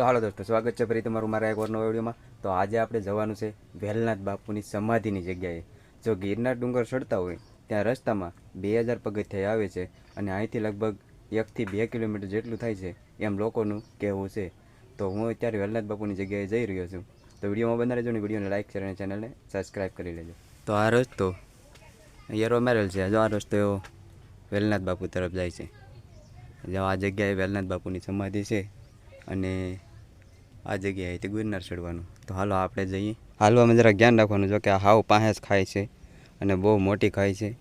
તો હાલો દોસ્તો, સ્વાગત છે ફરી તમારું મારા એક વાર નવા વિડીયોમાં. તો આજે આપણે જવાનું છે વેલનાથ બાપુની સમાધિની જગ્યાએ. જો ગિરનાર ડુંગર ચડતા હોય, ત્યાં રસ્તામાં બે હજાર પગથિયા આવે છે અને અહીંથી લગભગ એકથી બે કિલોમીટર જેટલું થાય છે એમ લોકોનું કહેવું છે. તો હું અત્યારે વેલનાથ બાપુની જગ્યાએ જઈ રહ્યો છું. તો વિડીયોમાં બનાવી રહેજો ને વિડીયોને લાઇક શેર અને ચેનલને સબસ્ક્રાઈબ કરી લેજો. તો આ રસ્તો યરો મેરેલ છે. જો આ રસ્તો એવો વેલનાથ બાપુ તરફ જાય છે. જો આ જગ્યાએ વેલનાથ બાપુની સમાધિ છે અને આ જગ્યાએ તે ગિરનાર ચડવાનું. તો હાલો આપણે જઈએ. હાલવામાં જરા ધ્યાન રાખવાનું, જો કે હાવ પાસે જ ખાય છે અને બહુ મોટી ખાય છે.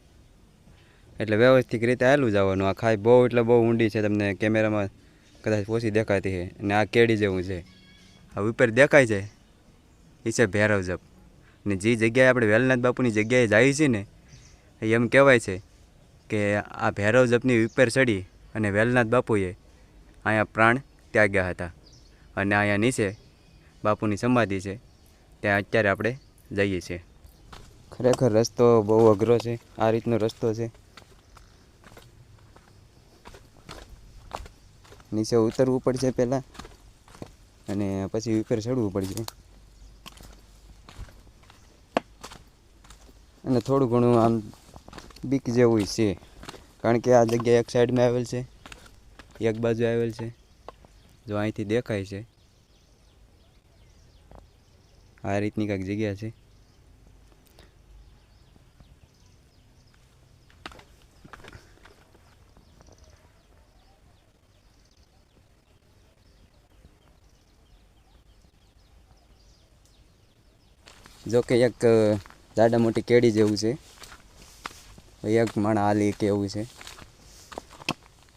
એટલે વ્યવસ્થિત રીતે હાલું જવાનું. આ ખાય બહુ એટલે બહુ ઊંડી છે, તમને કેમેરામાં કદાચ ઓછી દેખાતી છે અને આ કેડી જેવું છે. આ ઉપર દેખાય છે. એ છે ભૈરવ જપ. ને જે જગ્યાએ આપણે વેલનાથ બાપુની જગ્યાએ જઈએ છીએ ને એમ કહેવાય છે કે આ ભૈરવ જપની ઉપર ચડી અને વેલનાથ બાપુએ અહીંયા પ્રાણ ત્યાગ્યા હતા. અને અહીંયા નીચે બાપુની સમાધિ છે. ત્યાં અત્યારે આપણે જઈએ છીએ. ખરેખર રસ્તો બહુ અઘરો છે. આ રીતનો રસ્તો છે. નીચે ઉતરવું પડશે પહેલાં અને પછી ઉપર ચડવું પડશે. અને થોડું ઘણું આમ બીક જેવું છે. કારણ કે આ જગ્યા એક સાઈડમાં આવેલ છે. એક બાજુ આવેલ છે. જો અહીંથી દેખાય છે. આ રીતની કાંઈક જગ્યા છે. જો કે એક જાડા મોટી કેડી જેવું છે. એક માણા હાલી કે એવું છે.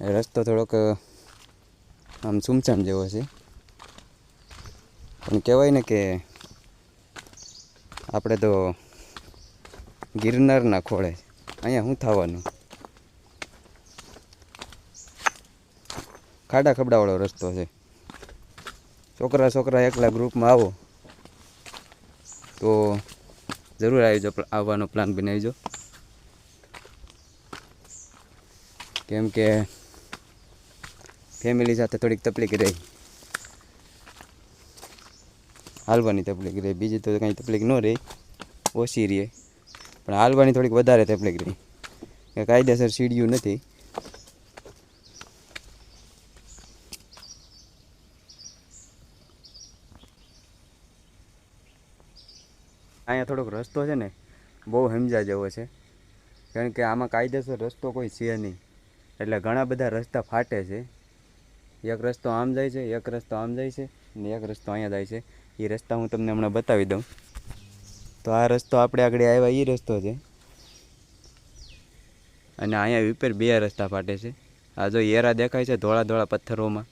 રસ્તો થોડોક આમ સુમસામ જેવો છે. પણ કહેવાય ને કે આપણે તો ગિરનારના ખોળે અહીંયા શું થવાનું? ખાડા ખબડાવાળો રસ્તો છે. છોકરા છોકરા એકલા ગ્રુપમાં આવો. તો જરૂર આવીજો આવવાનો પ્લાન બનાવીજો કેમ કે ફેમિલી સાથે થોડીક તકલીફ રહી. હાલવાની તકલીફ રહી. બીજી તો કાંઈ તકલીફ ન રહી. ઓછી રહે. પણ હાલવાની થોડીક વધારે તકલીફ રહી. કે કાયદેસર સીડિયું નથી. અહીંયા થોડોક રસ્તો છે ને, બહુ સમજા જેવો છે. કારણ કે આમાં કાયદેસર રસ્તો કોઈ છે નહીં. એટલે ઘણા બધા રસ્તા ફાટે છે. એક રસ્તો આમ જાય છે, એક રસ્તો આમ જાય છે ને એક રસ્તો અહીંયા જાય છે. એ રસ્તા હું તમને હમણાં બતાવી દઉં. તો આ રસ્તો આપણે આગળ આવ્યા એ રસ્તો છે. અને અહીંયા ઉપર બે રસ્તા ફાટે છે. આ જો એરા દેખાય છે ધોળા ધોળા પથ્થરોમાં.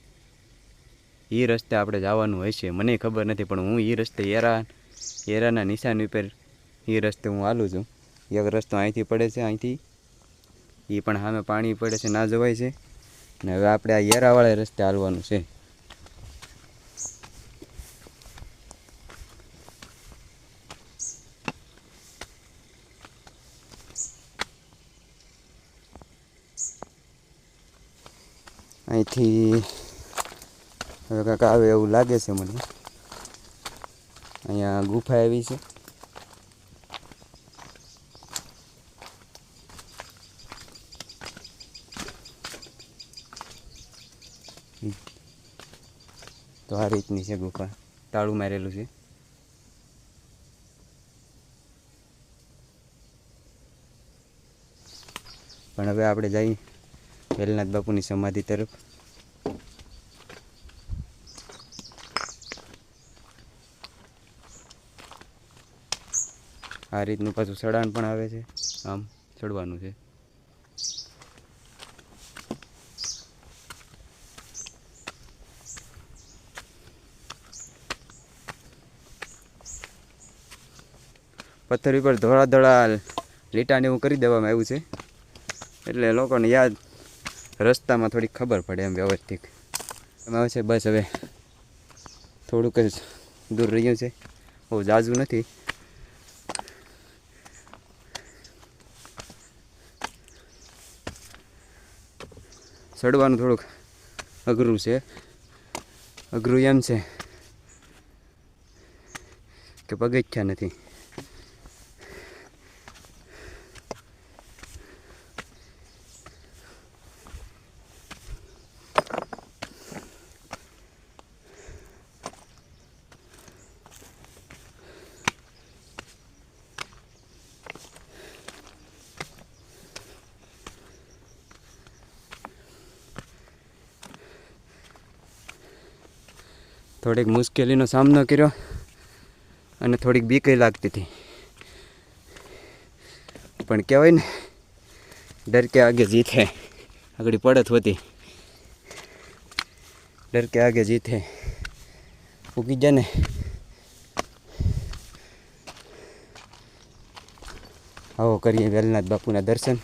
એ રસ્તે આપણે જવાનું હોય છે, મને ખબર નથી, પણ હું એ રસ્તે એરા એરાના નિશાન ઉપર એ રસ્તે હું હાલું છું. એક રસ્તો અહીંથી પડે છે, અહીંથી. એ પણ સામે પાણી પડે છે, ના જવાય છે. ને હવે આપણે આ યેરાવાળા રસ્તે હાલવાનું છે. અહીંથી હવે કાંઈક આવે એવું લાગે છે મને. અહીંયા ગુફા આવી છે. તો આ રીતની છે ગુફા. તાળું મારેલું છે. પણ હવે આપણે જઈ વેલનાથ બાપુની સમાધિ તરફ. આ રીતનું પાછું સડાણ પણ આવે છે. આમ ચડવાનું છે. પથ્થર ઉપર ધોળા લીટાને એવું કરી દેવામાં આવ્યું છે. એટલે લોકોને યાદ રસ્તામાં થોડીક ખબર પડે એમ વ્યવસ્થિત. એમાં આવે છે, બસ હવે થોડુંક જ દૂર રહ્યું છે. બહુ જાજું નથી. ચડવાનું થોડુંક અઘરું છે. અઘરું એમ છે કે પગથિયા નથી. થોડીક મુશ્કેલીનો સામનો કર્યો અને થોડીક બીકઈ લાગતી હતી. પણ કહેવાય ને, ડર કે આગે જીત, આગળ પડત હોતી. ડર કે આગે જીતે, ઉગી જા ને આવો કરીએ વેલનાથ બાપુના દર્શન.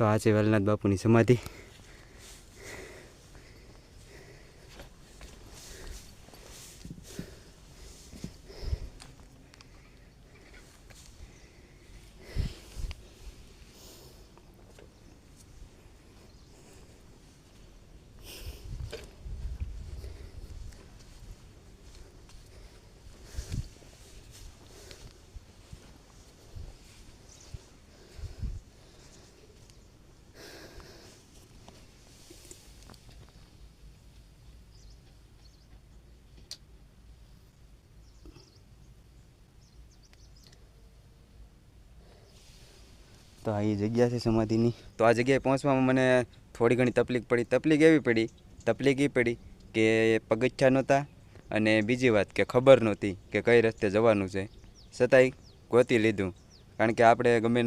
તો આ છે વેલનાથ બાપુની સમાધિ. તો આ જગ્યા છે સમાધિની. તો આ જગ્યાએ પહોંચવામાં મને થોડી ઘણી તકલીફ પડી. તકલીફ એવી પડી, તકલીફ એ પડી કે પગથિયા નહોતા અને બીજી વાત કે ખબર નહોતી કે કઈ રસ્તે જવાનું છે. છતાંય ગોતી લીધું. કારણ કે આપણે ગમે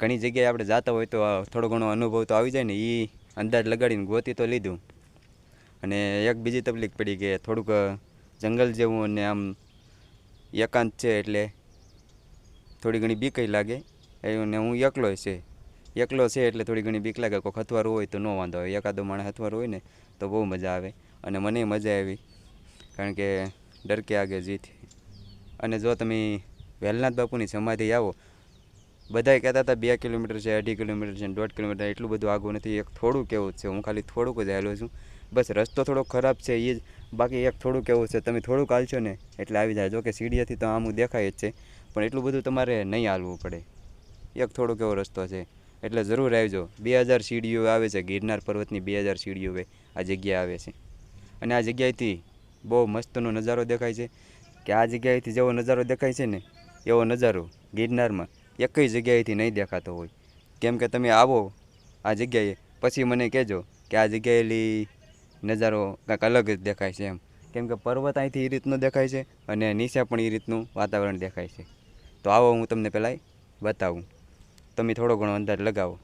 ઘણી જગ્યાએ આપણે જતા હોય તો થોડો ઘણો અનુભવ તો આવી જાય ને એ અંદાજ લગાડીને ગોતી તો લીધું. અને એક બીજી તકલીફ પડી કે થોડુંક જંગલ જેવું અને આમ એકાંત છે એટલે થોડી ઘણી બીકઈ લાગે. અને હું એકલો છે. એકલો છે એટલે થોડી ઘણી બીક લાગે. કોઈક હથવારું હોય તો ન વાંધો આવે. એકાદો માણસ હથવારું હોય ને તો બહુ મજા આવે. અને મને મજા આવી. કારણ કે ડર કે આગે જીત. અને જો તમે વેલનાથ બાપુની સમાધિ આવો. બધાએ કહેતા હતા બે કિલોમીટર છે, અઢી કિલોમીટર છે દોઢ કિલોમીટર એટલું બધું આગું નથી. એક થોડું કેવું છે. હું ખાલી થોડુંક જ આવેલો છું. બસ રસ્તો થોડો ખરાબ છે એ જ. બાકી એક થોડું કેવું છે. તમે થોડુંક હાલશો ને એટલે આવી જાય. જો કે સીડીએથી તો આમ દેખાય જ છે. પણ એટલું બધું તમારે નહીં હાલવું પડે. એક થોડોક એવો રસ્તો છે. એટલે જરૂર આવજો. બે હજાર સીડીઓ આવે છે. ગિરનાર પર્વતની બે હજાર સીડીઓ આ જગ્યા આવે છે. અને આ જગ્યાએથી બહુ મસ્તનો નજારો દેખાય છે. કે આ જગ્યાએથી જેવો નજારો દેખાય છે ને, એવો નજારો ગિરનારમાં એકય જગ્યાએથી નહીં દેખાતો હોય. કેમ કે તમે આવો આ જગ્યાએ, પછી મને કહેજો કે આ જગ્યાએલી નજારો કાંઈક અલગ જ દેખાય છે એમ. કેમ કે પર્વત અહીંથી એ રીતનો દેખાય છે અને નીચે પણ એ રીતનું વાતાવરણ દેખાય છે. તો આવો હું તમને પહેલાં બતાવું. તમે થોડો ઘણો અંદાજ લગાવો.